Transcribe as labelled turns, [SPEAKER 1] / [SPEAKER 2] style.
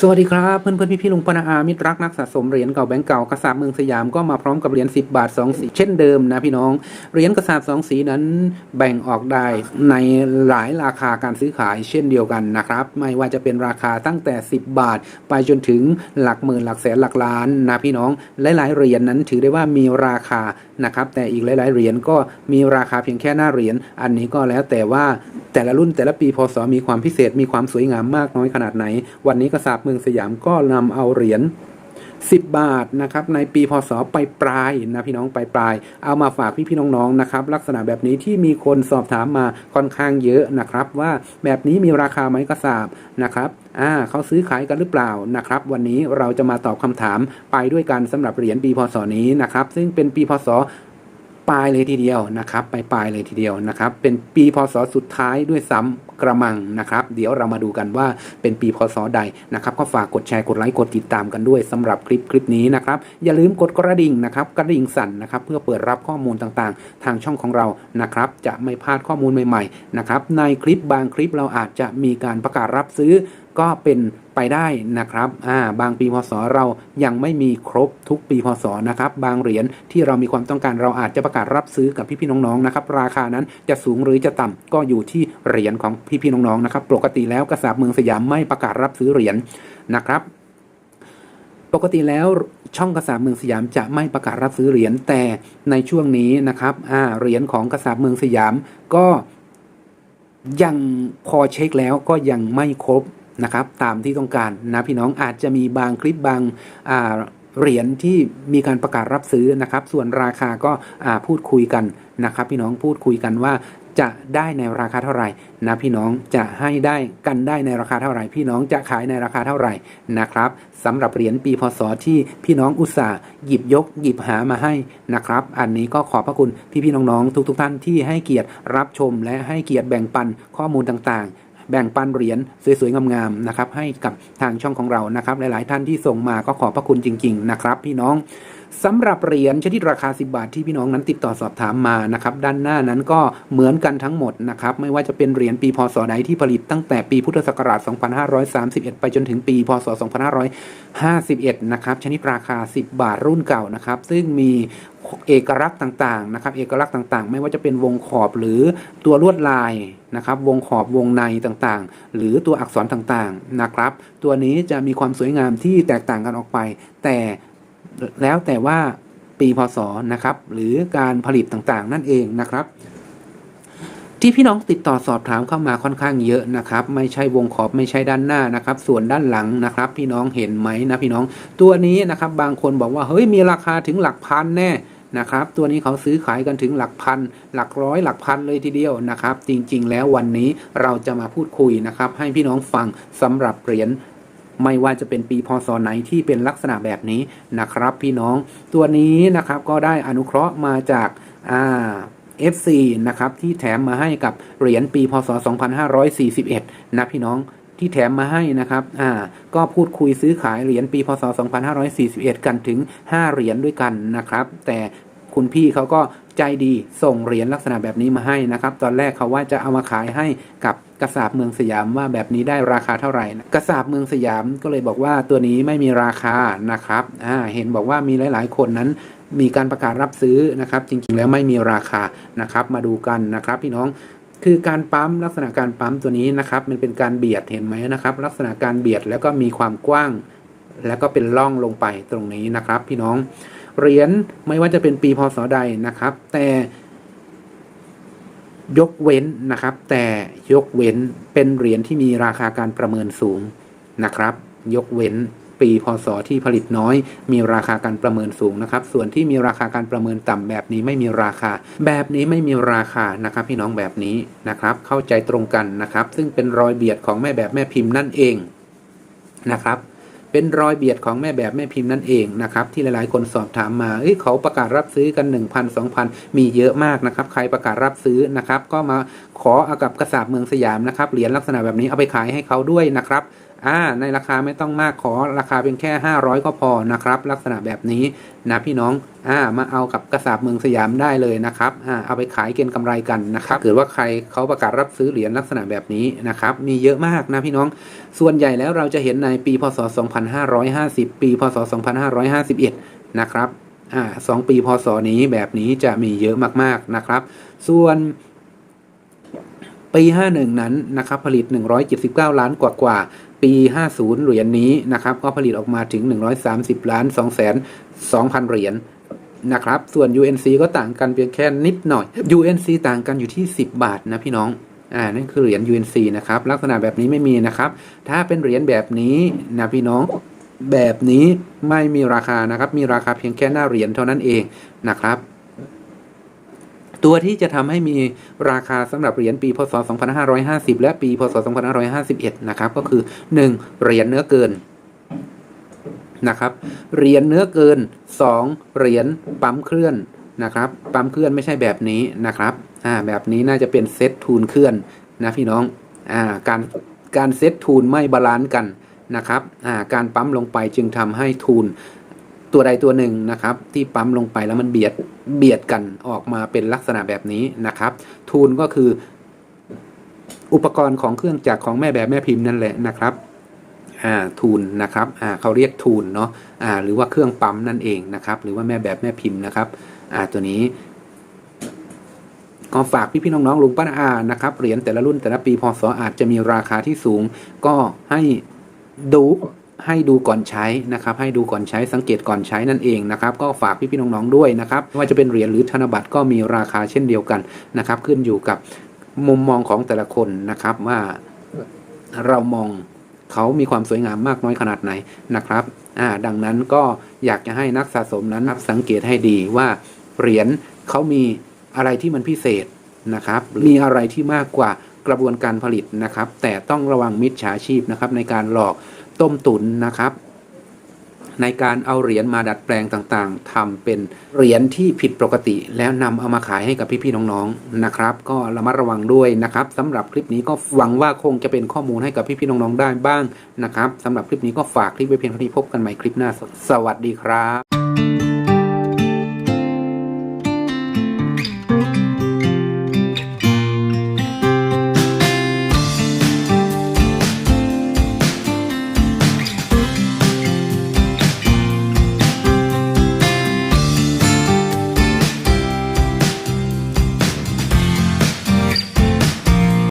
[SPEAKER 1] สวัสดีครับ เพื่อนเพื่อนพี่พี่ๆลุงปนาอามิตรรักนักสะสมเหรียญเก่าแบงก์เก่ากระสาบเมืองสยามก็มาพร้อมกับเหรียญ10 บาท 2 สีเช่นเดิมนะพี่น้องเหรียญกระสาบ2 สีนั้นแบ่งออกได้ในหลายราคาการซื้อขายเช่นเดียวกันนะครับ ไม่ว่าจะเป็นราคาตั้งแต่ 10 บาท ไปจนถึงหลักหมื่นหลักแสนหลักล้านนะพี่น้องหลายๆเหรียญนั้นถือได้ว่ามีราคานะครับแต่อีกหลาย ๆเหรียญก็มีราคาเพียงแค่หน้าเหรียญอันนี้ก็แล้วแต่ว่า แต่ละรุ่นแต่ละปีพศมีความพิเศษมีความสวยงามมากน้อยขนาดไหน วันนี้กษัตระสาบเมืองสยามก็นำเอาเหรียญ10 บาทนะครับในปีพศไปปลายนะพี่น้องไปปลาย เอามาฝากพี่พี่น้องๆนะครับลักษณะแบบนี้ที่มีคนสอบถามมาค่อนข้างเยอะนะครับ ว่าแบบนี้มีราคาไหมกระสาบนะครับอ่าเขาซื้อขายกันหรือเปล่านะครับ วันนี้เราจะมาตอบคำถามไปด้วยกันสำหรับเหรียญปีพศนี้นะครับ ซึ่งเป็นปีพศ ปลายเลยทีเดียวนะครับไปปลายเลยทีเดียวนะครับ เป็นปีพศสุดท้ายด้วยซ้ำ กระมังนะครับ เดี๋ยวเรามาดูกันว่าเป็นปีพศใดนะครับ ก็ฝากกดแชร์กดไลค์กดติดตามกันด้วยสำหรับคลิปคลิปนี้นะครับ อย่าลืมกดกระดิ่งนะครับกระดิ่งสั่นนะครับ เพื่อเปิดรับข้อมูลต่างๆ ทางช่องของเรานะครับ จะไม่พลาดข้อมูลใหม่ๆนะครับในคลิปบางคลิปเราอาจจะมีการประกาศรับซื้อก็เป็นไปได้นะครับอ่าบางปีพศเรายังไม่มีครบทุกปีพศนะครับ บางเหรียญที่เรามีความต้องการเราอาจจะประกาศรับซื้อกับพี่ๆน้องๆนะครับ ราคานั้นจะสูงหรือจะต่ำก็อยู่ที่เหรียญของพี่ๆน้องๆนะครับ ปกติแล้วกระสาบเมืองสยามไม่ประกาศรับซื้อเหรียญนะครับ ปกติแล้วช่องกระสาบเมืองสยามจะไม่ประกาศรับซื้อเหรียญแต่ในช่วงนี้นะครับเหรียญของกระสาบเมืองสยามก็ยังพอเช็คแล้วก็ยังไม่ครบนะครับตามที่ต้องการนะพี่น้องอาจจะมีบางคลิปบางเหรียญที่มีการประกาศรับซื้อนะครับ ส่วนราคาก็พูดคุยกันนะครับ พี่น้องพูดคุยกันว่า จะได้ในราคาเท่าไหร่นะพี่น้องจะให้ได้กันได้ในราคาเท่าไหร่ พี่น้องจะขายในราคาเท่าไหร่นะครับสำหรับเหรียญปีพศที่พี่น้องอุตส่าห์หยิบยกหยิบหามาให้นะครับ อันนี้ก็ขอบพระคุณพี่ๆน้องๆทุกๆท่านที่ให้เกียรติรับชมและให้เกียรติแบ่งปันข้อมูลต่างๆแบ่งปันเหรียญสวยๆ งามๆนะครับให้กับทางช่องของเรานะครับ หลายๆท่านที่ส่งมาก็ขอบพระคุณจริง ๆ นะครับ พี่น้อง สำหรับเหรียญชนิดราคา 10 บาทที่พี่น้องนั้นติดต่อสอบถามมานะครับด้านหน้านั้นก็เหมือนกันทั้งหมดนะครับไม่ว่าจะเป็นเหรียญปีพศใดที่ผลิตตั้งแต่ปีพุทธศักราช 2531 ไปจนถึงปี พศ 2551 นะครับชนิดราคา 10 บาทรุ่นเก่านะครับซึ่งมีเอกลักษณ์ต่างๆนะครับเอกลักษณ์ต่างๆ ไม่ว่าจะเป็นวงขอบหรือตัวลวดลายนะครับวงขอบวงในต่างๆ หรือตัวอักษรต่างๆนะครับ ตัวนี้จะมีความสวยงามที่แตกต่างกันออกไป แต่ แล้วแต่ว่าปีพศนะครับ หรือการผลิตต่างๆ นั่นเองนะครับ ที่พี่น้องติดต่อสอบถามเข้ามาค่อนข้างเยอะนะครับ ไม่ใช่วงขอบไม่ใช่ด้านหน้านะครับ ส่วนด้านหลังนะครับ พี่น้องเห็นไหมนะพี่น้องตัวนี้นะครับ บางคนบอกว่าเฮ้ยมีราคาถึงหลักพันแน่นะครับตัวนี้เขาซื้อขายกันถึงหลักพัน หลักร้อยหลักพันเลยทีเดียวนะครับ จริงๆ แล้ววันนี้เราจะมาพูดคุยนะครับ ให้พี่น้องฟังสำหรับเหรียญ ไม่ว่าจะเป็นปีพศไหนที่เป็นลักษณะแบบนี้นะครับ พี่น้องตัวนี้นะครับก็ได้อนุเคราะห์มาจากอ่า FC นะครับที่แถมมาให้กับเหรียญปีพศ 2541 นะพี่น้องที่แถมมาให้นะครับ อ่า ก็พูดคุยซื้อขายเหรียญปีพศ 2541 กันถึง 5 เหรียญด้วยกันนะครับ แต่คุณพี่เขาก็ใจดีส่งเหรียญลักษณะแบบนี้มาให้นะครับ ตอนแรกเขาว่าจะเอามาขายให้กับ กระสาบเมืองสยามว่าแบบนี้ได้ราคาเท่าไหร่นะกระสาบเมืองสยามก็เลยบอกว่าตัวนี้ไม่มีราคานะครับอ่าเห็นบอกว่ามีหลาย ๆ คนนั้นมีการประกาศรับซื้อนะครับ จริง ๆ แล้วไม่มีราคานะครับ มาดูกันนะครับพี่น้องคือการปั๊มลักษณะการปั๊มตัวนี้นะครับ มันเป็นการเบียดเห็นไหมนะครับ ลักษณะการเบียดแล้วก็มีความกว้าง แล้วก็เป็นร่องลงไปตรงนี้นะครับ พี่น้องเหรียญไม่ว่าจะเป็นปีพศใดนะครับ แต่ ยกเว้นนะครับ แต่ยกเว้นเป็นเหรียญที่มีราคาการประเมินสูงนะครับ ยกเว้นปีพศที่ผลิตน้อย มีราคาการประเมินสูงนะครับ ส่วนที่มีราคาการประเมินต่ำแบบนี้ไม่มีราคา แบบนี้ไม่มีราคานะครับ พี่น้องแบบนี้นะครับ เข้าใจตรงกันนะครับ ซึ่งเป็นรอยเบียดของแม่แบบแม่พิมพ์นั่นเองนะครับ เป็นรอยเบียดของแม่แบบแม่พิมพ์นั่นเองนะครับที่หลายๆ คนสอบถามมาเอ้ยเขาประกาศรับซื้อกัน 1,000 2,000 มีเยอะมากนะครับใครประกาศรับซื้อนะครับก็มาขอเอากับกระสาบเมืองสยามนะครับเหรียญลักษณะแบบนี้เอาไปขายให้เขาด้วยนะครับ อ่าในราคาไม่ต้องมากขอราคาเป็นแค่ 500 ก็พอนะครับ ลักษณะแบบนี้นะพี่น้องอ่ามาเอากับกระสาบเมืองสยามได้เลยนะครับอ่าเอาไปขายเก็งกำไรกันนะครับเกิดว่าใครเขาประกาศรับซื้อเหรียญลักษณะแบบนี้นะครับมีเยอะมากนะพี่น้อง ส่วนใหญ่แล้วเราจะเห็นในปีพศ 2550 ปีพศ 2551 นะครับอ่าสองปีพศนี้แบบนี้จะมีเยอะมากๆนะครับ ส่วนปี 51 นั้นนะครับผลิต 179 ล้านกว่ากว่า ปี 50 เหรียญนี้นะครับก็ผลิตออกมาถึง 130 ล้าน2แสน2,000 เหรียญนะครับ ส่วน UNC ก็ต่างกันเพียงแค่นิดหน่อย UNC ต่างกันอยู่ที่ 10 บาทนะพี่น้องอ่านั่นคือเหรียญ UNC นะครับ ลักษณะแบบนี้ไม่มีนะครับ ถ้าเป็นเหรียญแบบนี้นะพี่น้องแบบนี้ไม่มีราคานะครับ มีราคาเพียงแค่หน้าเหรียญเท่านั้นเองนะครับ ตัวที่จะทำให้มีราคาสำหรับเหรียญปีพศ 2550 และปีพศ 2551 นะครับ ก็คือ 1. เหรียญเนื้อเกินนะครับ เหรียญเนื้อเกิน 2. เหรียญปั๊มเคลื่อนนะครับ ปั๊มเคลื่อนไม่ใช่แบบนี้นะครับ อ่า แบบนี้น่าจะเป็นเซตทูนเคลื่อนนะพี่น้อง อ่า การ การเซตทูนไม่บาลานซ์กันนะครับ อ่า การปั๊มลงไปจึงทำให้ทูน ตัวใดตัวหนึ่งนะครับ ที่ปั๊มลงไปแล้วมันเบียดเบียดกันออกมาเป็นลักษณะแบบนี้นะครับ ทูนก็คืออุปกรณ์ของเครื่องจักรของแม่แบบแม่พิมพ์นั่นแหละนะครับอ่าทูนนะครับอ่าเขาเรียกทูนเนาะอ่าหรือว่าเครื่องปั๊มนั่นเองนะครับ หรือว่าแม่แบบแม่พิมพ์นะครับอ่าตัวนี้ก็ฝากพี่พี่ๆน้องๆลุงป้าอานะครับเหรียญแต่ละรุ่นแต่ละปีพศอาจจะมีราคาที่สูง ก็ให้ดู ให้ดูก่อนใช้นะครับ ให้ดูก่อนใช้สังเกตก่อนใช้นั่นเองนะครับ ก็ฝากพี่พี่ๆน้องๆด้วยนะครับไม่ว่าจะเป็นเหรียญหรือธนบัตรก็มีราคาเช่นเดียวกันนะครับ ขึ้นอยู่กับมุมมองของแต่ละคนนะครับว่าเรามองเขามีความสวยงามมากน้อยขนาดไหนนะครับอ่าดังนั้นก็อยากจะให้นักสะสมนั้นสังเกตให้ดีว่าเหรียญเขามีอะไรที่มันพิเศษนะครับ มีอะไรที่มากกว่ากระบวนการผลิตนะครับ แต่ต้องระวังมิจฉาชีพนะครับในการหลอก ต้มตุ๋นนะครับ ในการเอาเหรียญมาดัดแปลงต่างๆทำเป็นเหรียญที่ผิดปกติ แล้วนำเอามาขายให้กับพี่ๆน้องๆนะครับ ก็ระมัดระวังด้วยนะครับสำหรับคลิปนี้ก็หวังว่าคงจะเป็นข้อมูลให้กับพี่ๆน้องๆได้บ้างนะครับสำหรับคลิปนี้ก็ฝากคลิปไว้เพียงเท่านี้พบกันใหม่คลิปหน้าสวัสดีครับ